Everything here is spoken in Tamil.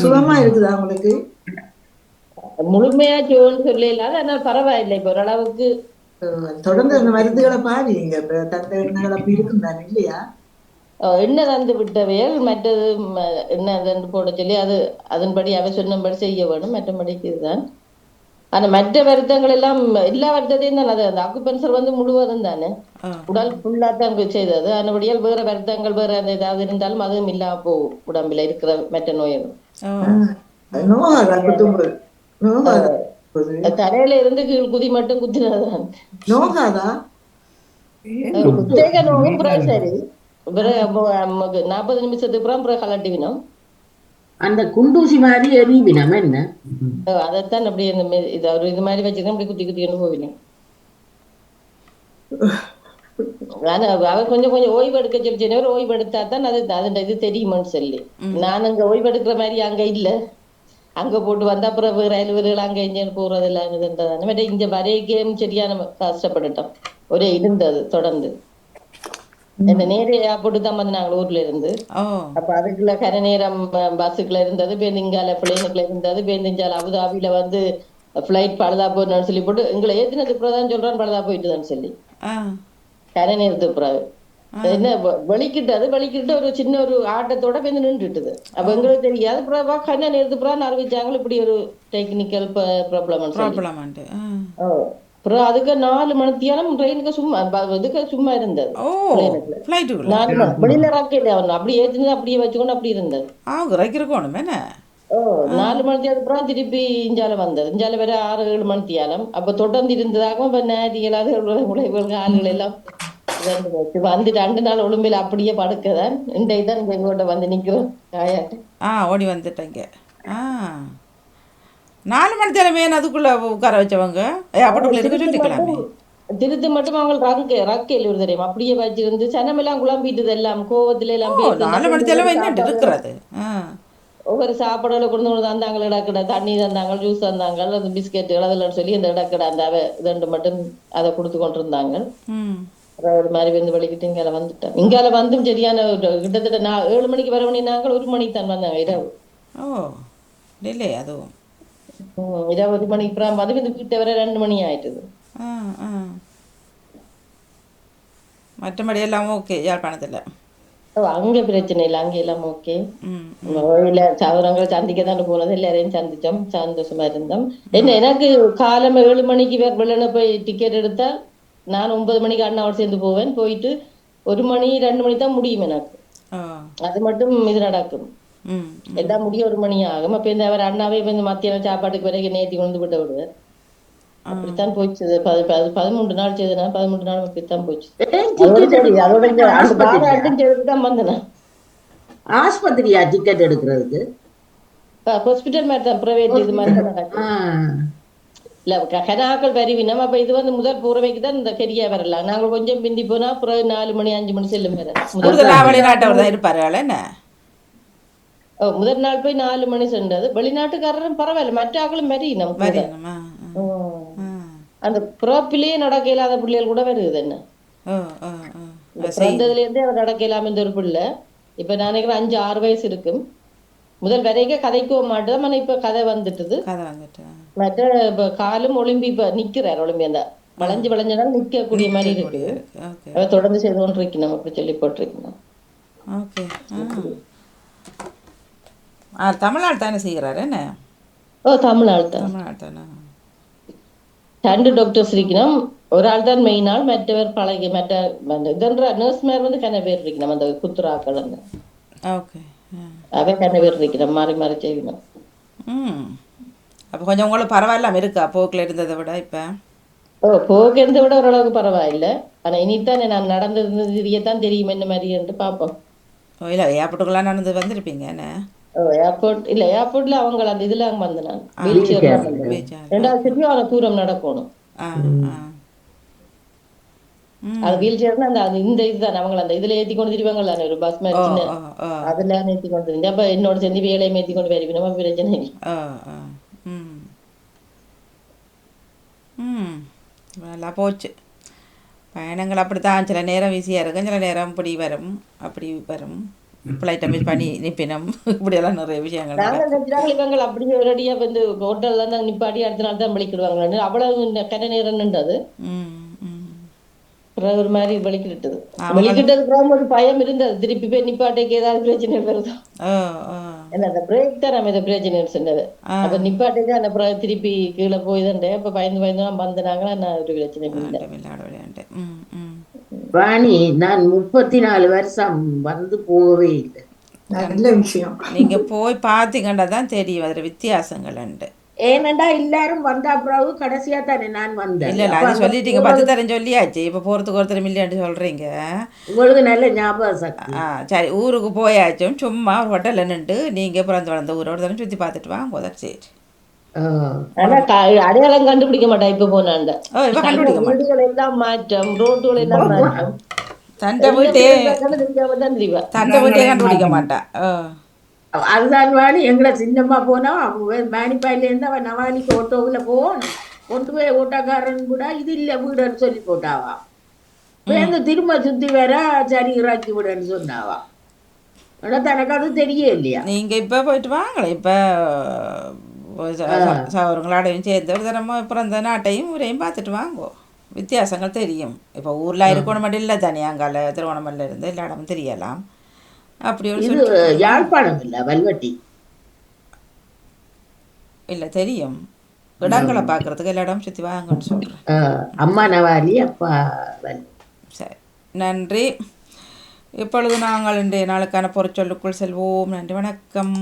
சுகமா இருக்குதா உங்களுக்கு? முழுமையா ஜோன்னு சொல்லல ஆனால் பரவாயில்லை இப்போ ஓரளவுக்கு. தொடர்ந்து அந்த மருந்துகளை பாருங்க தந்த எண்ணங்கள் அப்படி இருக்கும் தானே இல்லையா? எண்ணெய் தந்து விட்டவையல் மற்றது எண்ணெய் தந்து போட சொல்லி அது அதன்படி அவ சொன்னபடி செய்ய வேணும் மற்றபடிக்கு இதுதான். ஆனா மற்ற வருத்தங்கள் எல்லாம் எல்லா வருத்தத்தையும் தான் அது அந்த அக்குபென்சர் வந்து முழுவதும் தானே. உடல் ஃபுல்லா தான் செய்தது. அதனபடியால் வேற வருத்தங்கள் வேற அந்த ஏதாவது இருந்தாலும் அதுவும் இல்லாம போகும். உடம்புல இருக்கிற மற்ற நோய்கள்? தலையில இருந்து கீழ் குதி மட்டும் குத்தினதுதான் நோகாதா? குத்தேக நோயும் சரி. நாற்பது நிமிஷத்துக்கு அப்புறம் பிறகு கலட்டிவினோம் அந்த குண்டூசி மாதிரி எரிவினம் என்ன? அதைத்தான் அப்படி இந்த இது ஒரு இது மாதிரி வச்சுதான் அப்படி குத்தி குத்தின்னு போவினேன் ஆனா அவ கொஞ்சம் கொஞ்சம் ஓய்வு எடுக்க சொல்லி ஒரு ஓய்வு எடுத்தா தான் அது அதோட இது தெரியுமான்னு சொல்லி. நான் அங்க ஓய்வு எடுக்கிற மாதிரி அங்க இல்ல. அங்க போட்டு வந்த அப்புறம் வேற அலுவலர்கள் அங்க இங்க போறது இல்லாததுன்றதான மற்ற இங்க வரைக்கும் சரியான கஷ்டப்பட்டுட்டோம். ஒரே இருந்தது தொடர்ந்து. என்ன நேரே போட்டு தான் வந்து நாங்கள் ஊர்ல இருந்து. அப்ப அதுக்குள்ள கர நேரம் பஸ்ஸுக்குள்ள இருந்தது பேருந்துங்கால பிள்ளைங்களுக்குள்ள இருந்தது பேருந்துஞ்சால அபுதாபியில வந்து ஃபிளைட் பழுதா போயிடுன்னு சொல்லி போட்டு எங்களை ஏத்தினதுக்கு பிறகு தான் சொல்றான் பழுதா போயிட்டுதான்னு சொல்லி. கர நேரத்துக்கு பிறகு. என்ன வெ- வெளிக்கிட்டது வெளிக்கிட்டு ஒரு சின்ன ஒரு ஆட்டத்தோட பேருந்து நின்றுட்டுது. அப்ப எங்களுக்கு தெரியாது பிறகு கண்ண நேரத்துக்கு பிறகு அறிவிச்சாங்க இப்படி ஒரு டெக்னிக்கல் ப்ராப்ளம் அப்புறம் அதுக்கு நாலு மணித்தியாலம் ட்ரெயினுக்கு சும்மா இதுக்கு சும்மா இருந்தது. நாலு மணி வெளியில ராக்கெட் அவன் அப்படியே ஏத்துனது அப்படியே வச்சுக்கொண்டு அப்படி இருந்தது. நாலு மணிக்கு அப்புறம் திருப்பி இஞ்சால வந்தது. இஞ்சால வேற ஆறு ஏழு மணித்தியாலம் அப்ப தொடர்ந்து இருந்ததாக இப்ப நேதிகளாக உழைவுகள் ஆளுகள் எல்லாம் வந்துட்டு ரெண்டு நாள் ஒழும்பில் அப்படியே படுக்கதான். இன்றைக்கு தான் இங்க எங்கோட்ட வந்து நிக்கிறோம். ஆ ஓடி வந்துட்டேங்க ஆ. நாலு மணி தலைமையே அதுக்குள்ள உட்கார வச்சவங்க. ஏ அப்பட்டுக்குள்ள இருக்க சொல்லிக்கலாமே திருத்து மட்டும் அவங்க ரங்க ரக்கையில் ஒரு தெரியும் அப்படியே வச்சிருந்து சனமெல்லாம் குழம்பிட்டுது எல்லாம் கோவத்துல எல்லாம் நாலு மணி தலைமை என்னட்டு இருக்கிறது? ஒவ்வொரு சாப்பாடுல கொண்டு வந்து தந்தாங்க இடக்கடை தண்ணி தந்தாங்க ஜூஸ் தந்தாங்க அது பிஸ்கெட்டுகள் அதில் சொல்லி அந்த இடக்கடை அந்த ரெண்டு மட்டும் அதை கொடுத்து கொண்டு அப்புறம் ஒரு மாதிரி வந்து வலிக்கிட்டு இங்கால வந்துட்டேன். இங்கால வந்தும் சரியான கிட்டத்தட்ட நான் ஏழு மணிக்கு வர மணி நாங்கள் ஒரு மணிக்கு தான் வந்தாங்க இரவு. ஓ டிலே அதுவும். ம், இரவு ஒரு மணிக்கு அப்புறம் வந்து இந்த வீட்டை வர ரெண்டு மணி ஆயிட்டுது மற்றபடி எல்லாம் ஓகே யாழ்ப்பாணத்தில் அங்க பிரச்சனை இல்லை அங்க எல்லாம் ஓகே சவரங்களை சந்திக்க தான் போனது எல்லாரையும் சந்திச்சோம் சந்தோஷமா இருந்தோம் என்ன எனக்கு காலம் ஏழு மணிக்கு வெளில போய் டிக்கெட் எடுத்தா நான் ஒன்பது மணிக்கு அண்ணாவோட சேர்ந்து போவேன் போயிட்டு ஒரு மணி ரெண்டு மணி தான் முடியும் எனக்கு அது மட்டும் இது நடக்கும் எல்லாம் முடிய ஒரு மணி ஆகும். அப்ப இந்த அவர் அண்ணாவே இப்ப இந்த மத்தியானம் சாப்பாட்டுக்கு வரைக்கும் நேத்தி கொண்டு விட்டு விடுவேன். அப்படித்தான் போச்சு பதிமூன்று நாள் செய்தனா பதிமூன்று நாள் அப்படித்தான் போச்சு தான் வந்தேன்? ஆஸ்பத்திரியா டிக்கெட் எடுக்கிறதுக்கு? ஹாஸ்பிட்டல் மாதிரி தான். பிரைவேட் இது மாதிரி. இல்ல கனாக்கள் வருவினம் அப்ப இது வந்து முதல் பூர்வைக்கு தான் இந்த கெரியா வரலாம். நாங்க கொஞ்சம் பிந்தி போனா பிறகு நாலு மணி அஞ்சு மணி செல்லும் வேற முதல் இருப்பார்கள் என்ன? முதல் நாள் போய் நாலு மணி சென்றது வெளிநாட்டுக்காரரும் பரவாயில்ல மற்ற ஆக்களும் ஆ அந்த பிறப்பிலேயே நடக்க இல்லாத பிள்ளைகள் கூட வருது என்ன பிறந்ததுல இருந்தே அவர் நடக்க இல்லாம இந்த ஒரு பிள்ளை இப்ப நான் நினைக்கிறேன் அஞ்சு ஆறு வயசு இருக்கும் முதல் வரைக்கும் கதைக்கவும் மாட்டேன் ஆனா இப்ப கதை வந்துட்டுது மற்ற இப்ப காலும் ஒளிம்பி இப்ப நிக்கிறார் ஒளிம்பி அந்த வளைஞ்சு வளைஞ்சனால நிக்கக்கூடிய மாதிரி இருக்கு தொடர்ந்து செய்து கொண்டு இருக்கணும் அப்படி சொல்லி போட்டிருக்கணும் ஓகே ஆ தமிழ்நாடு தானே செய்கிறாரு என்ன? ஓ தமிழ் ஆள் தான். தமிழ்நாடு தானே? ரெண்டு டாக்டர்ஸ் இருக்கணும் ஒரு ஆள் தான் மெயின் ஆள் மற்றவர் பழகி மற்ற இதன்ற நர்ஸ் மேர் வந்து கன பேர் இருக்கணும் அந்த குத்துராக்கள் ஓகே ஆ. அவ கன பேர் இருக்கணும் மாறி மாறி செய்யணும். ம். அப்போ கொஞ்சம் உங்களுக்கு பரவாயில்லாம இருக்கா போக்கில் இருந்ததை விட இப்போ? ஓ போகிறத விட ஓரளவுக்கு பரவாயில்ல. ஆனா இனித்தானே நான் நடந்தது தான் தெரியும் என்ன மாதிரி என்று பார்ப்போம். ஓ இல்லை ஏர்போர்ட்டுக்கெல்லாம் நடந்து வந்திருப்பீங்க என்ன? ஏர்போர்ட் இல்ல ஏர்போர்ட்ல அவங்க அந்த இதுல அங்க வந்து நான். வீல் சேர் பீச்சா ரெண்டாவது திருப்பி அவனை தூரம் நடக்கணும். அது வீல் சேர்னா அந்த அது இந்த இதுதான். அவங்கள அந்த இதுல ஏத்தி கொண்டு திரிவாங்கல்ல ஒரு பஸ் மாதிரி சின்ன அதுல ஏத்தி கொண்டு திரிஞ்சு அப்ப என்னோட சேர்ந்து வேலையை ஏத்தி கொண்டு வருவி நம்ம பிரச்சனை ம். நல்லா போச்சு. பயணங்கள் அப்படித்தான். சில நேரம் ஈஸியாக இருக்கும் சில நேரம் இப்படி வரும். அப்படி வரும். ஃப்ளைட்டை மிஸ் பண்ணி நிப்பினம். இப்படியெல்லாம் நிறைய விஷயங்கள் இவங்க அப்படியே ஒரடியா வந்து ஹோட்டல்ல தான் நிப்பாடி அடுத்த நாள் தான் வெளிக்கிடுவாங்க அவ்வளவு இந்த கன நேரம் நின்றது. ம் ம். அப்புறம் ஒரு மாதிரி வெளிக்கிட்டது வெளிக்கிட்டதுக்கு ஒரு பயம் இருந்தது. திருப்பி போய் நிப்பாட்டைக்கு ஏதாவது பிரச்சனை வருதோ? ஏன்னா அந்த பிரேக் தான் நம்ம இந்த பிரச்சனை ஆ. அப்ப நிப்பாட்டைக்கு அந்த திருப்பி கீழே போய் தான் அப்ப பயந்து பயந்து தான் வந்தனாங்களா நான் ஒரு பிரச்சனை இல்லை. விளையாட விளையாண்டு வாணி நான் முப்பத்தி நாலு வருஷம் வந்து போகவே இல்லை. நல்ல விஷயம். நீங்க போய் பார்த்தீங்கன்னா தான் தெரியும் அதில் வித்தியாசங்கள் உண்டு. ஏனண்டா எல்லாரும் வந்த பிறகு கடைசியா தானே நான் வந்தேன். இல்ல இல்ல அது சொல்லிட்டீங்க பத்து தரம் சொல்லியாச்சு. இப்போ போகிறதுக்கு ஒருத்தர் மில்லியன்ட்டு சொல்றீங்க. உங்களுக்கு நல்ல ஞாபக சக்தி. ஆ சரி ஊருக்கு போயாச்சும் சும்மா ஒரு ஹோட்டலில் நின்று நீங்கள் பிறந்து வளர்ந்த ஊரோட தரம் சுற்றி பார்த்துட்டு வாங்க சரி. அடையாளம் கண்டுபிடிக்க மாட்டா இப்ப போனாண்ட மாட்டேன். வீடுகள் எல்லாம் மாற்றம் ரோட்டுகள் எல்லாம் மாற்றம். தண்டை வீட்டே தண்டை வீட்டே கண்டுபிடிக்க மாட்டா ஓ அதுதான் வாணி எங்களை சின்னம்மா போனா மேனிப்பாயில இருந்து அவன் நவானிக்கு ஓட்டோவில் போகணும் கொண்டு போய் ஓட்டோக்காரன் கூட இது இல்லை வீடுன்னு சொல்லி போட்டாவா. பேருந்து திரும்ப சுத்தி வர சரி இறக்கி விடுன்னு சொன்னாவா. ஆனா தனக்கு அது தெரிய இல்லையா. நீங்க இப்போ போயிட்டு வாங்களே இப்போ சவரங்களோடையும் சேர்ந்து ஒரு தரமா பிறந்த நாட்டையும் ஊரையும் பார்த்துட்டு வாங்கோ வித்தியாசங்கள் தெரியும் இப்போ ஊரில் இருக்கணும் மட்டும் இல்லை தானே அங்கால திருவண்ணாமலையில் இருந்து எல்லா இடமும் தெரியலாம் அப்படி ஒரு யாழ்ப்பாணம் இல்ல வல்வட்டி இல்லை தெரியும் இடங்களை பார்க்கறதுக்கு எல்லா இடமும் சுற்றி வாங்கன்னு சொல்கிறேன் அம்மா நவாலி அப்பா சரி நன்றி இப்பொழுது நாங்கள் இன்றைய நாளுக்கான பொருட்சொல்லுக்குள் செல்வோம் நன்றி வணக்கம்